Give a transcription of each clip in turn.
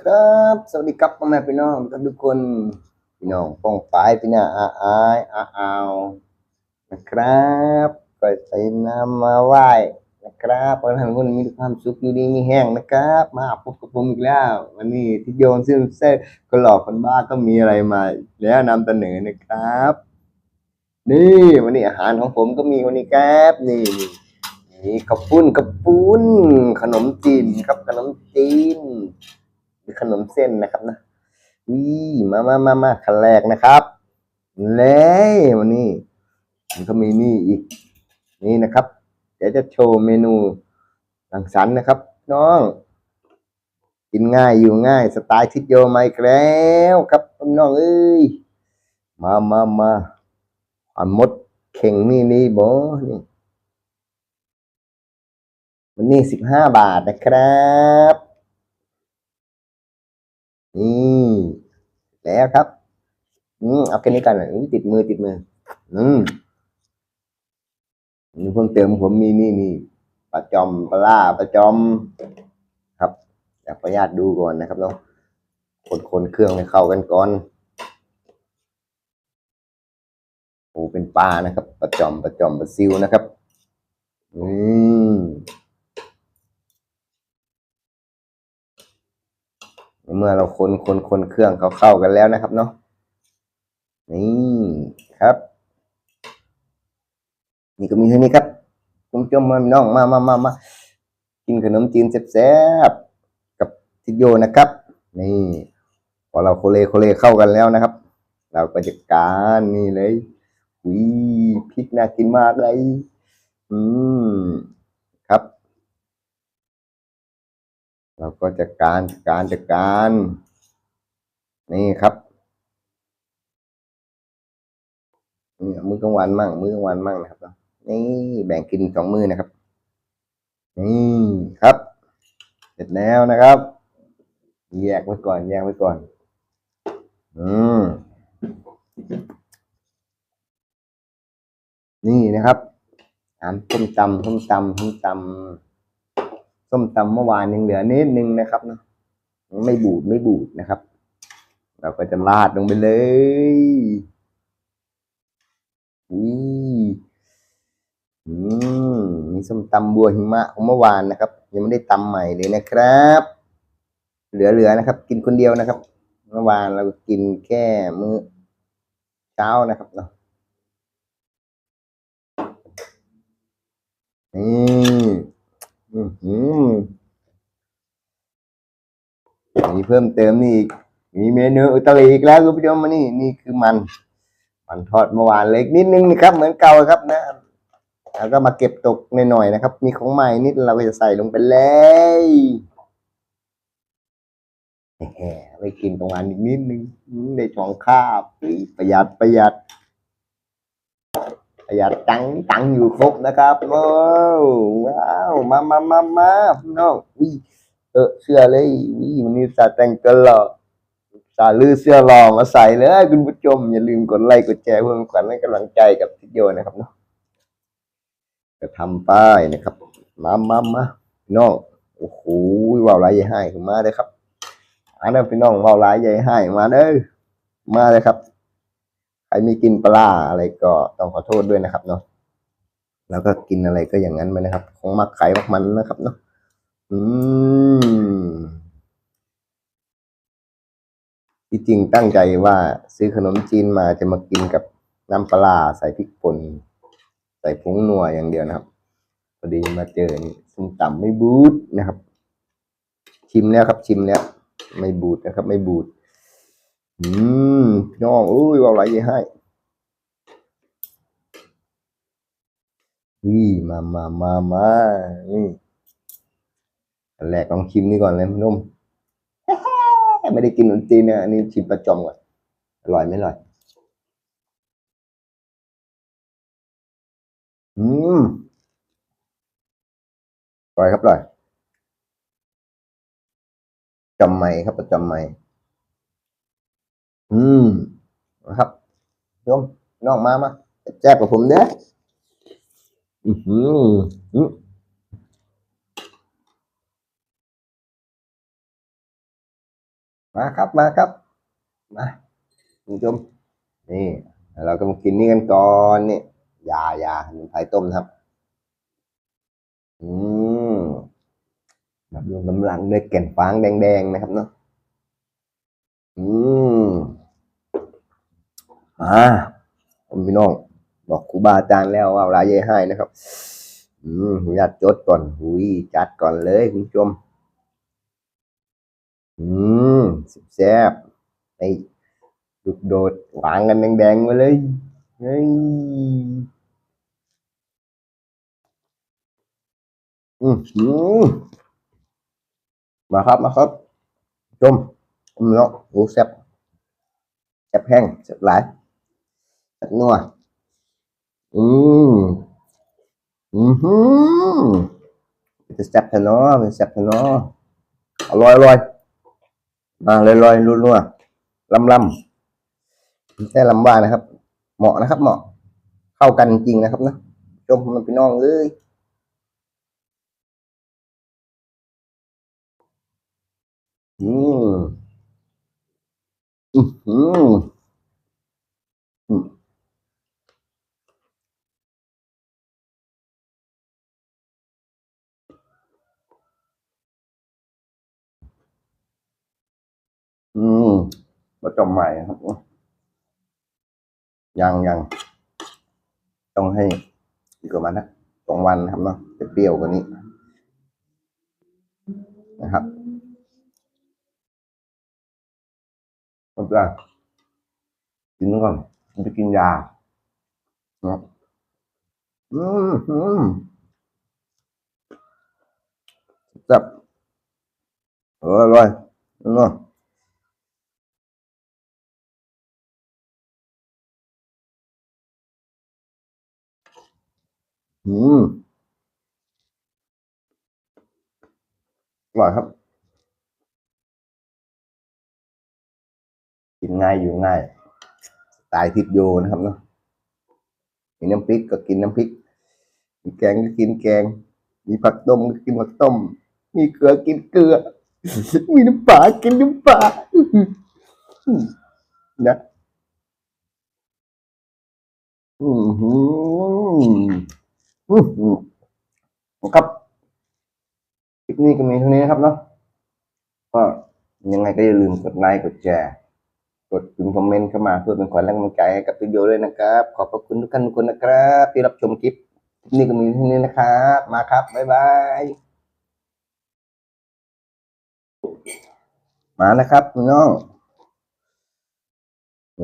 ครับ สวัสดีครับพ่อแม่พี่น้องทุกคนพี่น้องป้องปายพี่น้าอาอายอาอาวนะครับก็ใส่น้ำมาไหว้นะครับขอให้ทุกคนมีความสุขอยู่ดีมีแห้งนะครับ มาพบกับผมอีกแล้ว วันนี้ที่โยนซึ่งเซ่ก็หลอกคนบ้าก็มีอะไรมา แล้วนำเสนอนะครับ นี่วันนี้อาหารของผมก็มีวันนี้ครับนี่นี่กระปุ้นกระปุ้นขนมจีนครับขนมจีนือขนมเส้นนะครับนะวิมามามามาขั้นแรกนะครับเลยวันนี้มันก็มีนี่อีก นี่นะครับ เดี๋ยวจะโชว์เมนูหลังสรรนะครับ น้อง กินง่ายอยู่ง่ายสไตล์ทิศโยมาอีกแล้วครับน้องเอ้ยมามามาอันมดเข่งนี่นี่บอนี่วันนี้สิบห้าบาทนะครับ นี่แล้วครับ อืมเอาแค่นี้กันอืมติดมือติดมือ อืมนี่เพิ่มเติมผมมีนี่นี่ปลาจอมปลาล่าปลาจอม ครับอยากประหยัดดูก่อนนะครับเนาะคนคนเครื่องให้เข้ากันก่อนโอ้เป็นปลานะครับปลาจอมปลาจอมปลาซิวนะครับ อืม เมื่อเราคนคนคนเครื่องเขาเข้ากันแล้วนะครับเนาะนี่ครับ นี่ก็มีเท่านี้ครับคุณผู้ชมมาน้องมามามามากินขนมจีนแซ่บๆกับทิโยนะครับ นี่ พอเราโคเลโคเลเข้ากันแล้วนะครับ เราก็จะการนี่เลยหุยพริกน่ากินมากเลย อืมครับ เราก็จะการการจัดการ นี่ครับนี่มื้อกลางวันมั่งมื้อกลางวันมั่งนะครับนี่แบ่งกินสองมือนะครับ นี่ครับ เสร็จแล้วนะครับ แยกไว้ก่อน แยกไว้ก่อน อืมนี่นะครับอ่านส้มตำส้มตำส้มตำ ส้มตำเมื่อวานยังเหลือนิดนึงนะครับเนาะไม่บูดไม่บูดนะครับ เราก็จะราดลงไปเลยอุ้ยอืมมีส้มตำบัวหิมะของเมื่อวานนะครับ ยังไม่ได้ตำใหม่เลยนะครับ เหลือๆนะครับ กินคนเดียวนะครับ เมื่อวานเรากินแค่มื้อเช้านะครับเนาะนี่ อือหือมีเพิ่มเติมนี่อีก มีเมนูอิตาลีอีกแล้วคุณผู้ชมมานี่นี่คือมัน มันทอดเมื่อวานเล็กนิดนึงนะครับ เหมือนเก่าครับนะแล้วก็มาเก็บตกหน่อยๆนะครับ มีของใหม่นิดเราก็จะใส่ลงไปเลยแหมไปกินประมาณอีกนิดนึงอืมได้สองคาบประหยัดประหยัด ประหยัดตังค์ตังค์อยู่ครบนะครับว้าวว้าวมามามามาพี่น้องอุ้ยเออเสื้อเลยวิวันนี้สาแต่งตัวหล่อสาลือเสื้อหล่อมาใส่เลยคุณผู้ชมอย่าลืมกดไลค์กดแชร์เพื่อเป็นขวัญให้กำลังใจกับทิโยนะครับเนาะจะทำป้ายนะครับ มามามาพี่น้องโอ้โหว่าวร้ายใหญ่ให้มาเลยครับอันนั้นพี่น้องว่าวร้ายใหญ่ให้มาเด้อมาเลยครับ ใครมีกินปลาอะไรก็ต้องขอโทษด้วยนะครับเนาะแล้วก็กินอะไรก็อย่างนั้นไปนะครับ ของมักไข่มักมันนะครับเนาะอืมที่จริงตั้งใจว่าซื้อขนมจีนมาจะมากินกับน้ำปลาร้าใส่พริกป่นใส่ผงนัวอย่างเดียวนะครับพอดีมาเจอนี่ส้มตำไม่บูดนะครับ ชิมแล้วครับชิมแล้ว ไม่บูดนะครับ ไม่บูด อืมพี่น้องอุ้ยว่าอะไรยี่ให้นี่มามามามานี่อันแรกลองชิมนี่ก่อนเลยนุ่มไม่ได้กินขนมจีนเนี่ยอันนี้ชิมประจอมก่อนอร่อยไหมอร่อย อืมอร่อยครับอร่อยจำไหมครับประจำไหม อืมนะครับโยมน้องมามาแจ๊บกับผมเด้ออือหืออือมาครับมาครับมาคุณผู้ชมนี่ เราก็มากินนี่กันก่อนนี่ยายาสมุนไพรต้มนะครับ อืมแบบรวมกำลังด้วยแก่นฟางแดงๆนะครับเนาะอืม มาผมพี่น้อง บอกครูบาอาจารย์แล้วว่าเวลาเย่ให้นะครับ อืมอยากจดก่อนหุยจัดก่อนเลยคุณผู้ชม อืมแซ่บไอ้ดุดโดดวางกันแดงๆมาเลยเฮ้ยอืมมาครับมาครับ ชมผมเนาะโอ้แซ่บแซ่บแห้งแซ่บหลาย นัวอืมอืมฮึจะแซ่บแท้เนาะเป็นแซ่บแท้เนาะอร่อยอร่อยมาลอยลอยๆนัวลำลำไม่ลำบ้านะครับ เหมาะนะครับ เหมาะ เข้ากันจริงนะครับนะชมมันพี่น้องเอ้ยอืมอืมอืมอืมอืม มาจอมใหม่ครับยังยังต้องให้ดีกว่ามันนะสองวันนะครับเนาะจะเปรี้ยวกว่านี้นะครับผมจะกินก่อนผมจะกินยาเนาะอืมอืมจับเอออร่อยเนาะ อืมอร่อยครับ กินง่ายอยู่ง่าย สไตล์ทิพย์โยนะครับเนาะมีน้ำพริกก็กินน้ำพริก มีแกงก็กินแกง มีผักต้มก็กินผักต้ม มีเกลือกินเกลือ มีน้ำปลากินน้ำปลานะอืม ครับคลิปนี้ก็มีเท่านี้นะครับเนาะก็ยังไงก็อย่าลืมกดไลค์กดแชร์กดพิมพ์คอมเมนต์เข้ามาเพื่อเป็นขวัญและกำลังใจให้กับวิดีโอด้วยนะครับ ขอบพระคุณทุกท่านทุกคนนะครับ ที่รับชมคลิปคลิปนี้ก็มีเท่านี้นะครับ มาครับบ๊ายบายมานะครับน้องโ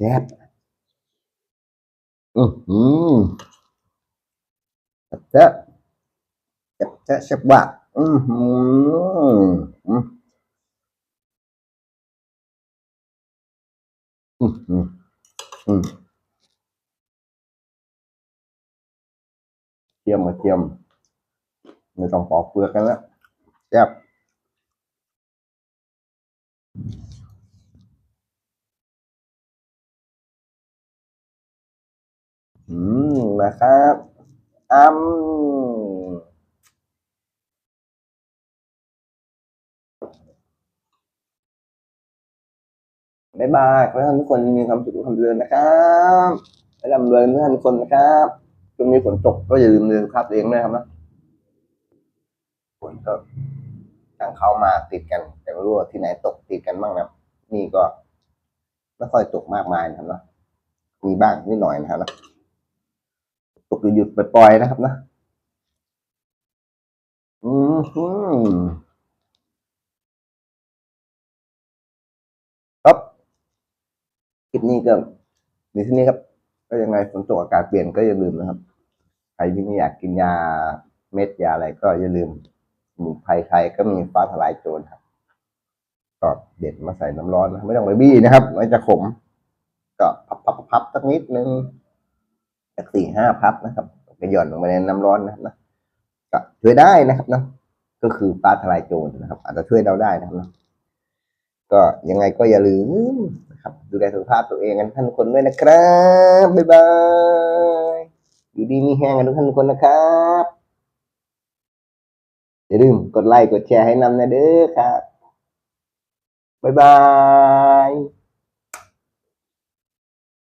อ้แซ่บอือหือแซ่บแซ่บแซ่บแซ่บ นะครับอ้ำบ๊ายบายขอให้ท่านทุกคนมีความสุขความเจริญนะครับและร่ำรวยทุกท่านทุกคนนะครับช่วงนี้ฝนตกก็อย่าลืมเดินครับเองด้วยครับนะฝนก็ทางเข้ามาติดกัน แต่ไม่รู้ว่าที่ไหนตกติดกันบ้างนะนี่ก็ไม่ค่อยตกมากมายนะครับนะมีบ้างนิดหน่อยนะครับนะ ตกหยุดๆปล่อยๆนะครับนะอืมครับคลิปนี้ก็มีที่นี้ครับ ก็ยังไงฝนตกอากาศเปลี่ยนก็อย่าลืมนะครับใครที่ไม่อยากกินยาเม็ดยาอะไรก็อย่าลืมสมุนไพรไทยก็มีฟ้าทลายโจรครับก็เด็ดมาใส่น้ำร้อนนะไม่ต้องไปบี้นะครับ มันจะขม ก็พับพับพับพับสักนิดนึง สักสี่ห้าพับนะครับก็หย่อนลงไปในน้ำร้อนนะครับนะก็ช่วยได้นะครับเนาะก็คือฟ้าทลายโจรนะครับ อาจจะช่วยเราได้นะครับเนาะก็ยังไงก็อย่าลืมนะครับ ดูแลสุขภาพตัวเองกันท่านคนด้วยนะครับบ๊ายบายอยู่ดีมีแห้งกันทุกท่านคนนะครับอย่าลืมกดไลค์กดแชร์ให้นำนะเด้อครับบ๊ายบาย